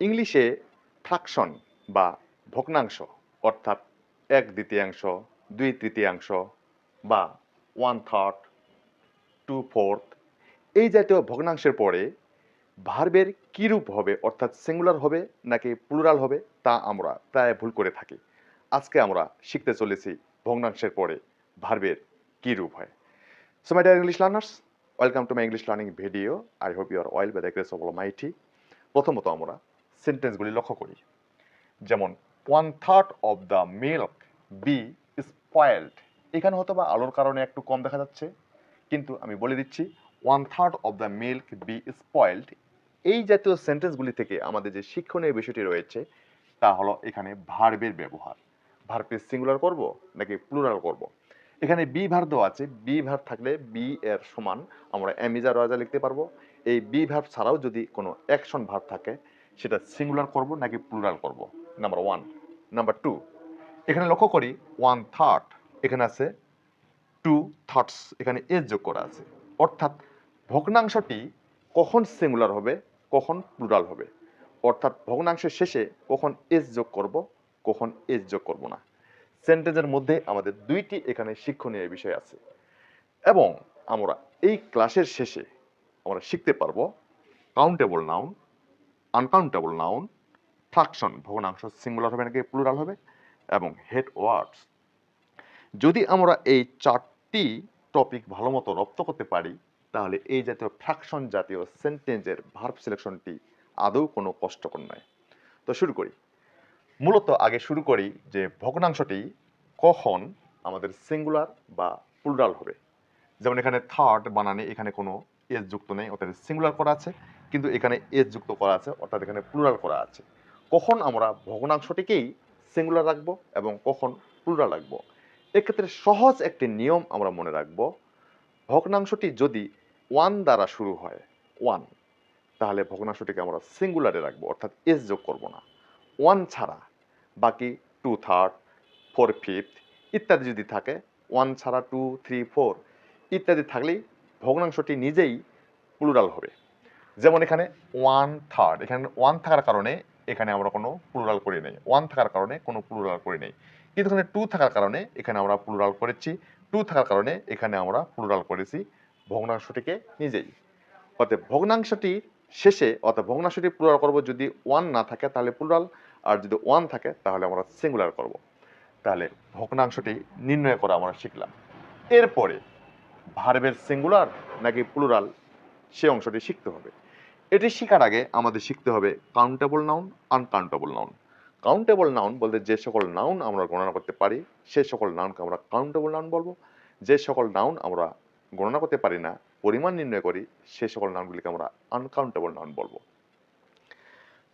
ইংলিশে ফ্রাকশন বা ভগ্নাংশ, অর্থাৎ এক দ্বিতীয়াংশ, দুই তৃতীয়াংশ বা ওয়ান থার্ড টু ফোর্থ এই জাতীয় ভগ্নাংশের পরে ভার্বের কী রূপ হবে, অর্থাৎ সিঙ্গুলার হবে নাকি প্লুরাল হবে, তা আমরা প্রায় ভুল করে থাকি। আজকে আমরা শিখতে চলেছি ভগ্নাংশের পরে ভার্বের কী রূপ হয় so my dear English learners welcome to my English learning video I hope you're well by the grace of mighty প্রথমত আমরা সেন্টেন্সগুলি লক্ষ্য করি। যেমন one third of the milk be spoiled এখানে হয়তো বা আলোর কারণে একটু কম দেখা যাচ্ছে, কিন্তু আমি বলে দিচ্ছি one third of the milk be spoiled এই জাতীয় সেন্টেন্সগুলি থেকে আমাদের যে শিক্ষণীয় বিষয়টি রয়েছে, তা হলো এখানে ভার্বের ব্যবহার। ভার্বকে সিঙ্গুলার করব নাকি প্লুরাল করব? এখানে বি ভার দেওয়া আছে। বি ভার থাকলে বি এর সমান আমরা অ্যামিজা রয়জা লিখতে পারব। এই বি ভার্ব ছাড়াও যদি কোনো অ্যাকশন ভার্ব থাকে সেটা সিঙ্গুলার করব নাকি প্লুরাল করব? নাম্বার ওয়ান নাম্বার টু এখানে লক্ষ্য করি ওয়ান থার্ড এখানে আছে টু থার্ডস এখানে এস যোগ করা আছে। অর্থাৎ ভগ্নাংশটি কখন সিঙ্গুলার হবে, কখন প্লুরাল হবে? অর্থাৎ ভগ্নাংশের শেষে কখন এস যোগ করব, কখন এস যোগ করব না। সেন্টেন্সের মধ্যে আমাদের দুইটি এখানে শিক্ষণীয় বিষয় আছে। এবং আমরা এই ক্লাসের শেষে আমরা শিখতে পারব countable noun uncountable noun fraction ভগ্নাংশ সিঙ্গুলার হবে নাকি প্লুরাল হবে, এবং হেড ওয়ার্ডস যদি আমরা এই চারটি টপিক ভালো মতো রপ্ত করতে পারি, তাহলে এই জাতীয় ফ্রাকশন জাতীয় সেন্টেন্সের ভার্ব সিলেকশনটি আদৌ কোনো কষ্টকর নয়। তো শুরু করি। মূলত আগে শুরু করি যে ভগ্নাংশটি কখন আমাদের সিঙ্গুলার বা প্লুরাল হবে। যেমন এখানে থার্ড বানানে, এখানে কোনো এস যুক্ত নেই, অর্থাৎ সিঙ্গুলার করা আছে, কিন্তু এখানে এস যুক্ত করা আছে, অর্থাৎ এখানে প্লুরাল করা আছে। কখন আমরা ভগ্নাংশটিকেই সিঙ্গুলার রাখব এবং কখন প্লুরাল রাখব? এক্ষেত্রে সহজ একটি নিয়ম আমরা মনে রাখব। ভগ্নাংশটি যদি ওয়ান দ্বারা শুরু হয় ওয়ান তাহলে ভগ্নাংশটিকে আমরা সিঙ্গুলারে রাখব, অর্থাৎ এস যোগ করব না। ওয়ান ছাড়া বাকি টু থার্ড ফোর ফিফথ ইত্যাদি যদি থাকে ওয়ান ছাড়া টু থ্রি ফোর ইত্যাদি থাকলেই ভগ্নাংশটি নিজেই প্লুরাল হবে। যেমন এখানে ওয়ান থার্ড এখানে ওয়ান থাকার কারণে এখানে আমরা কোনো প্লুরাল করি নেই। ওয়ান থাকার কারণে কোনো প্লুরাল করি নেই। কিন্তু এখানে টু থাকার কারণে এখানে আমরা প্লুরাল করেছি। টু থাকার কারণে এখানে আমরা প্লুরাল করেছি ভগ্নাংশটিকে নিজেই। অতএব ভগ্নাংশটি শেষে, অর্থাৎ ভগ্নাংশটি প্লুরাল করব যদি ওয়ান না থাকে তাহলে প্লুরাল আর যদি ওয়ান থাকে তাহলে আমরা সিঙ্গুলার করব। তাহলে ভগ্নাংশটি নির্ণয় করা আমরা শিখলাম। এরপরে ভার্বের সিঙ্গুলার নাকি প্লুরাল, সে অংশটি শিখতে হবে। এটি শেখার আগে আমাদের শিখতে হবে countable noun uncountable noun countable noun বলতে যে সকল নাউন আমরা গণনা করতে পারি, সে সকল নাউনকে আমরা কাউন্টেবল নাউন বলব। যে সকল নাউন আমরা গণনা করতে পারি না, পরিমাণ নির্ণয় করি, সে সকল নাউনগুলিকে আমরা আনকাউন্টেবল নাউন বলব।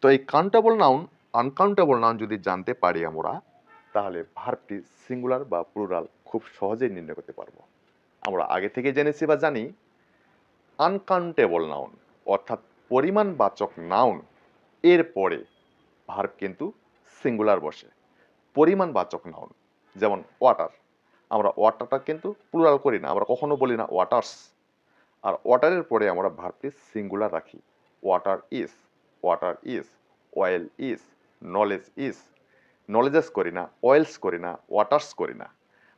তো এই কাউন্টেবল নাউন আনকাউন্টেবল নাউন যদি জানতে পারি আমরা, তাহলে ভার্বটি সিঙ্গুলার বা প্লুরাল খুব সহজেই নির্ণয় করতে পারব। আমরা আগে থেকে জেনেছি বা জানি আনকাউন্টেবল নাউন অর্থাৎ পরিমাণবাচক নাউন এর পরে ভার্ব কিন্তু সিঙ্গুলার বসে। পরিমাণবাচক নাউন যেমন ওয়াটার আমরা ওয়াটারটা কিন্তু প্লুরাল করি না, আমরা কখনো বলি না ওয়াটার্স আর ওয়াটারের পরে আমরা ভার্বটি সিঙ্গুলার রাখি। Water is water is oil is knowledge is knowledges করি না অয়েলস করি না ওয়াটার্স করি না।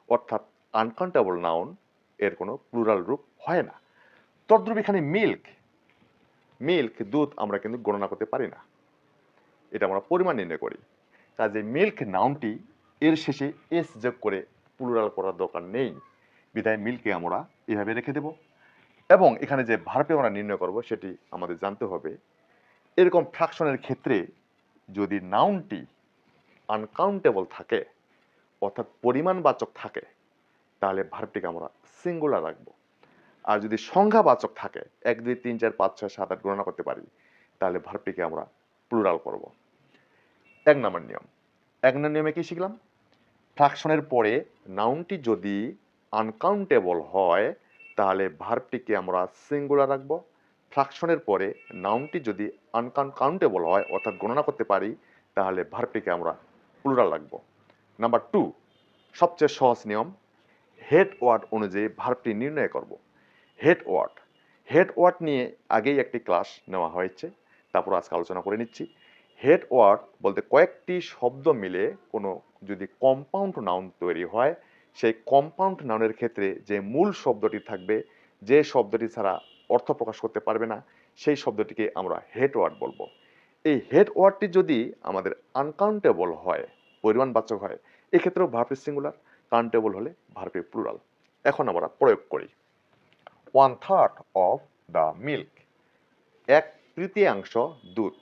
অর্থাৎ আনকাউন্টেবল নাউন এর কোনো প্লুরাল রূপ হয় না। তদ্রূপ এখানে মিল্ক মিল্ক দুধ আমরা কিন্তু গণনা করতে পারি না। এটা আমরা পরিমাণ নির্ণয় করি। কাজে মিল্ক নাউনটি এর শেষে এস যোগ করে প্লুরাল করার দরকার নেই। বিধায় মিল্ককে আমরা এভাবে রেখে দেব। এবং এখানে যে ভার্বে আমরা নির্ণয় করব সেটি আমাদের জানতে হবে। এরকম ফ্র্যাকশনের ক্ষেত্রে যদি নাউনটি আনকাউন্টেবল থাকে, অর্থাৎ পরিমাণবাচক থাকে, তাহলে ভার্বটিকে আমরা সিঙ্গুলার রাখব। আর যদি সংখ্যাবাচক থাকে, এক, দুই, তিন, চার, পাঁচ, ছয়, সাত, আট গণনা করতে পারি, তাহলে ভার্বটিকে আমরা প্লুরাল করব। এক নম্বর নিয়ম। এক নম্বর নিয়মে কি শিখলাম? ফ্র্যাকশনের পরে নাউনটি যদি আনকাউন্টেবল হয়, তাহলে ভার্বটিকে আমরা সিঙ্গুলার রাখব। ফ্র্যাকশনের পরে নাউনটি যদি আনকাউন্টেবল হয়, অর্থাৎ গণনা করতে পারি, তাহলে ভার্বটিকে আমরা প্লুরাল রাখব। নাম্বার টু সবচেয়ে সহজ নিয়ম হেড ওয়ার্ড অনুযায়ী ভার্বটি নির্ণয় করব। Head word. হেড ওয়ার্ড নিয়ে আগেই একটি ক্লাস নেওয়া হয়েছে। তারপর আজকে আলোচনা করে নিচ্ছি। হেড ওয়ার্ড বলতে কয়েকটি শব্দ মিলে কোনো যদি কম্পাউন্ড নাউন তৈরি হয়, সেই কম্পাউন্ড নাউনের ক্ষেত্রে যে মূল শব্দটি থাকবে, যে শব্দটি ছাড়া অর্থ প্রকাশ করতে পারবে না, সেই শব্দটিকে আমরা হেড ওয়ার্ড বলব। এই হেড ওয়ার্ডটি যদি আমাদের আনকাউন্টেবল হয়, পরিমাণবাচক হয়, এক্ষেত্রেও ভার্পের সিঙ্গুলার কাউন্টেবল হলে ভার্পের প্লুরাল এখন আমরা প্রয়োগ করি। One third of the milk এক তৃতীয়াংশ দুধ।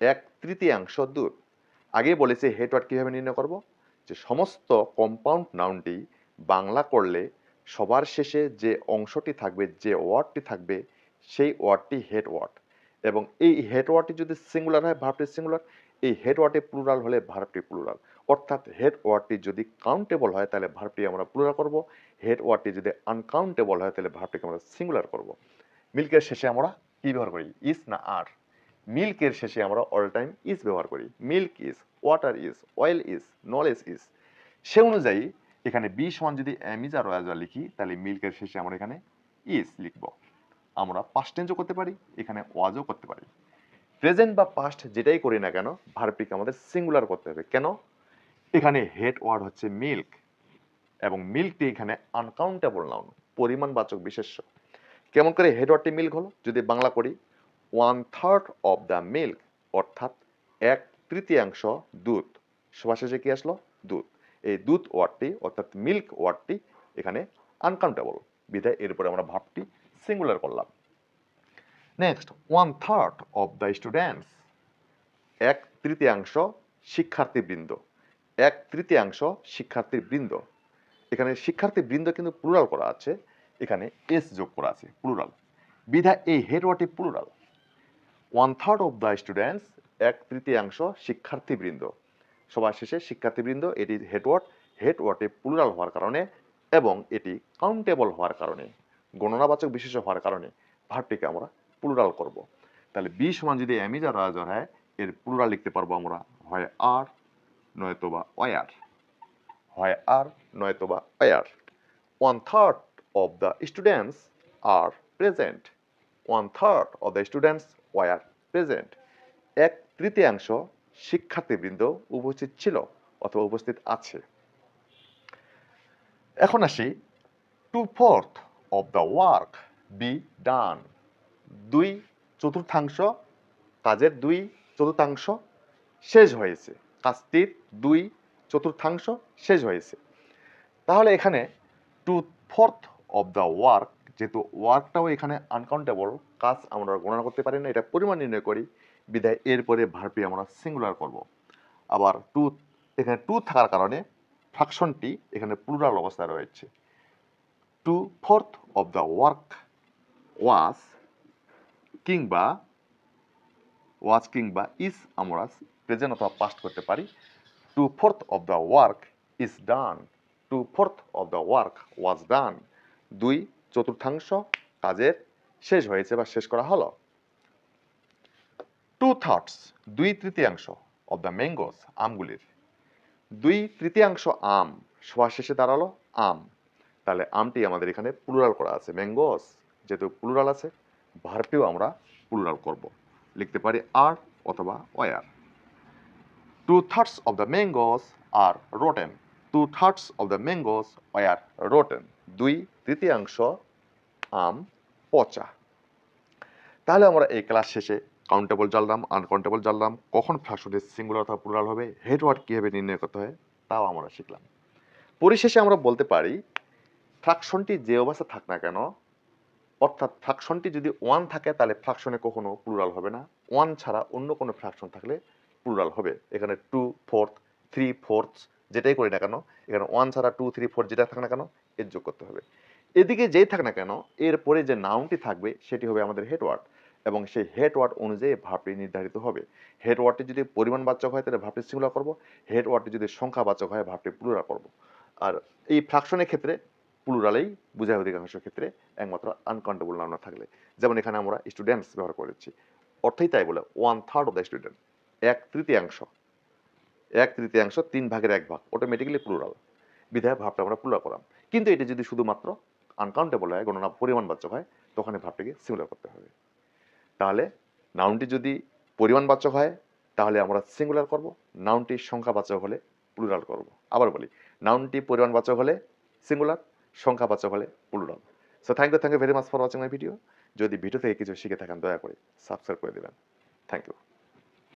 এক তৃতীয়াংশ দুধ। আগে বলেছে হেড ওয়ার্ড কীভাবে নির্ণয় করব? যে সমস্ত কম্পাউন্ড নাউনটি বাংলা করলে সবার শেষে যে অংশটি থাকবে, যে ওয়ার্ডটি থাকবে, সেই ওয়ার্ডটি হেড ওয়ার্ড এবং এই হেড ওয়ার্ডটি যদি সিঙ্গুলার হয় ভার্বটি সিঙ্গুলার এই হেড ওয়ার্ডটি প্লুরাল হলে ভার্বটি প্লুরাল অর্থাৎ হেড ওয়ার্ডটি যদি কাউন্টেবল হয়, তাহলে ভার্বটি আমরা প্লুরাল করব। হেড ওয়ার্ডটি যদি আনকাউন্টেবল হয়, তাহলে ভার্বটিকে আমরা সিঙ্গুলার করব। মিল্কের শেষে আমরা কি ব্যবহার করি? ইস না আর মিল্কের শেষে আমরা অল টাইম ইজ ব্যবহার করি। Milk is water is oil is knowledge is সে অনুযায়ী এখানে বি সমান যদি অ্যামিজ আর ওয়াজা লিখি, তাহলে মিল্কের শেষে আমরা এখানে ইজ লিখব। আমরা পাস্ট টেন্সও করতে পারি, এখানে ওয়াজও করতে পারি। প্রেজেন্ট বা পাস্ট যেটাই করি না কেন ভার্বটিকে আমাদের সিঙ্গুলার করতে হবে। কেন? এখানে হেড ওয়ার্ড হচ্ছে মিল্ক এবং মিল্কটি এখানে আনকাউন্টেবল নাউন পরিমাণবাচক বিশেষ্য। কেমন করে হেড ওয়ার্ডটি মিল্ক হলো? যদি বাংলা করি one third of the milk অর্থাৎ এক তৃতীয়াংশ দুধ। সবার শেষে কি আসলো? দুধ। এই দুধ ওয়ার্ডটি অর্থাৎ মিল্ক ওয়ার্ডটি এখানে আনকাউন্টেবল বিধায় এরপরে আমরা ভাবটি সিঙ্গুলার করলাম। Next one third of the students এক তৃতীয়াংশ শিক্ষার্থীবৃন্দ। এক তৃতীয়াংশ শিক্ষার্থীবৃন্দ। এখানে শিক্ষার্থীবৃন্দ কিন্তু প্লুরাল করা আছে, এখানে এস যোগ করা আছে প্লুরাল বিধায় এই head ওয়ার্ডটি plural one third of the students এক তৃতীয়াংশ শিক্ষার্থীবৃন্দ। সবার শেষে শিক্ষার্থীবৃন্দ, এটি হেডওয়ার্ড হেডওয়ার্ডে প্লুরাল হওয়ার কারণে এবং এটি কাউন্টেবল হওয়ার কারণে, গণনাবাচক বিশেষ হওয়ার কারণে ভার্বটিকে আমরা প্লুরাল করব। তাহলে বি সমান যদি অ্যামিজার রাজার হয়, এর প্লুরাল লিখতে পারব আমরা, হয় আর নয়তোবা অয়ার হয় আর নয়তোবা were one third of the students are present one third of the students were present এক তৃতীয়াংশ শিক্ষার্থীবৃন্দ উপস্থিত ছিল অথবা উপস্থিত আছে। এখন আসি two fourth of the work be done দুই চতুর্থাংশ, কাজের দুই চতুর্থাংশ শেষ হয়েছে। কাজটির দুই চতুর্থাংশ শেষ হয়েছে। তাহলে এখানে two fourth of the work যেহেতু ওয়ার্কটাও এখানে আনকাউন্টেবল কাজ আমরা গণনা করতে পারি না, এটা পরিমাণ নির্ণয় করি বিধায় এরপরে ভার্বটি আমরা সিঙ্গুলার করব। আবার টু এখানে টু থাকার কারণে ফ্রাকশনটি এখানে প্লুরাল অবস্থায় রয়েছে। Two fourth of the work was কিংবা ওয়াজ কিংবা ইজ আমরা প্রেজেন্ট অথবা পাস্ট করতে পারি। Two fourth of the work is done two fourth of the work was done দুই, চতুর্থাংশ কাজের শেষ হয়েছে বা শেষ করা হলো। টু থার্ডস দুই তৃতীয়াংশ অব দ্য ম্যাঙ্গোস আমগুলির। দুই তৃতীয়াংশ আম সবার শেষে দাঁড়াল আম। তাহলে আমটি আমাদের এখানে প্লুরাল করা আছে। ম্যাঙ্গোস যেহেতু প্লুরাল আছে ভার্বটিও আমরা প্লুরাল করব। লিখতে পারি আর অথবা were two thirds of the mangoes are rotten two thirds of the mangoes were rotten দুই তৃতীয়াংশ আম পচা। তাহলে আমরা এই ক্লাস শেষে কাউন্টেবল জানলাম আনকাউন্টেবল জানলাম, কখন ফ্রাকশনের সিঙ্গুলার অথবা প্লুরাল হবে হেড ওয়ার্ড কীভাবে নির্ণয় করতে হয়, তাও আমরা শিখলাম। পরিশেষে আমরা বলতে পারি ফ্রাকশনটি যে অবস্থা থাক না কেন, অর্থাৎ ফ্রাকশনটি যদি ওয়ান থাকে, তাহলে ফ্রাকশনে কখনো প্লুরাল হবে না। ওয়ান ছাড়া অন্য কোনো ফ্রাকশন থাকলে প্লুরাল হবে। এখানে টু ফোর্থ থ্রি ফোর্থ যেটাই করি না কেন, এখানে ওয়ান ছাড়া টু থ্রি ফোর যেটা থাকে না কেন, এর যোগ করতে হবে। এদিকে যেই থাক না কেন এরপরে যে নাউনটি থাকবে, সেটি হবে আমাদের হেডওয়ার্ড এবং সেই হেডওয়ার্ড অনুযায়ী ভাবটি নির্ধারিত হবে। হেডওয়ার্ডটি যদি পরিমাণ পরিমাণবাচক হয়, তাহলে ভাবটি সিঙ্গুলার করব। হেডওয়ার্ডটি যদি সংখ্যা সংখ্যাবাচক হয়, ভাবটি প্লুরাল করব। আর এই ফ্রাকশনের ক্ষেত্রে প্লুরালেই বোঝায় অধিকাংশ ক্ষেত্রে একমাত্র আনকাউন্টেবল নাম না থাকলে। যেমন এখানে আমরা স্টুডেন্টস ব্যবহার করেছি। অর্থই তাই বলে one third of the student এক তৃতীয়াংশ। এক তৃতীয়াংশ, তিন ভাগের এক ভাগ অটোমেটিক্যালি প্লুরাল বিধায় ভাবটা আমরা প্লুরাল করাম। কিন্তু এটা যদি শুধুমাত্র আনকাউন্টেবল হয়, গণনা পরিমাণবাচক হয়, তখন এই ভাবটাকে সিমিলার করতে হবে। তাহলে নাউনটি যদি পরিমাণবাচক হয়, তাহলে আমরা সিঙ্গুলার করব নাউনটি সংখ্যাবাচক হলে প্লুরাল করব। আবার বলি নাউনটি পরিমাণবাচক হলে সিঙ্গুলার সংখ্যাবাচক হলে plural so thank you thank you very much for watching my video যদি ভিডিও থেকে কিছু শিখে থাকেন, দয়া করে সাবস্ক্রাইব করে দেবেন। Thank you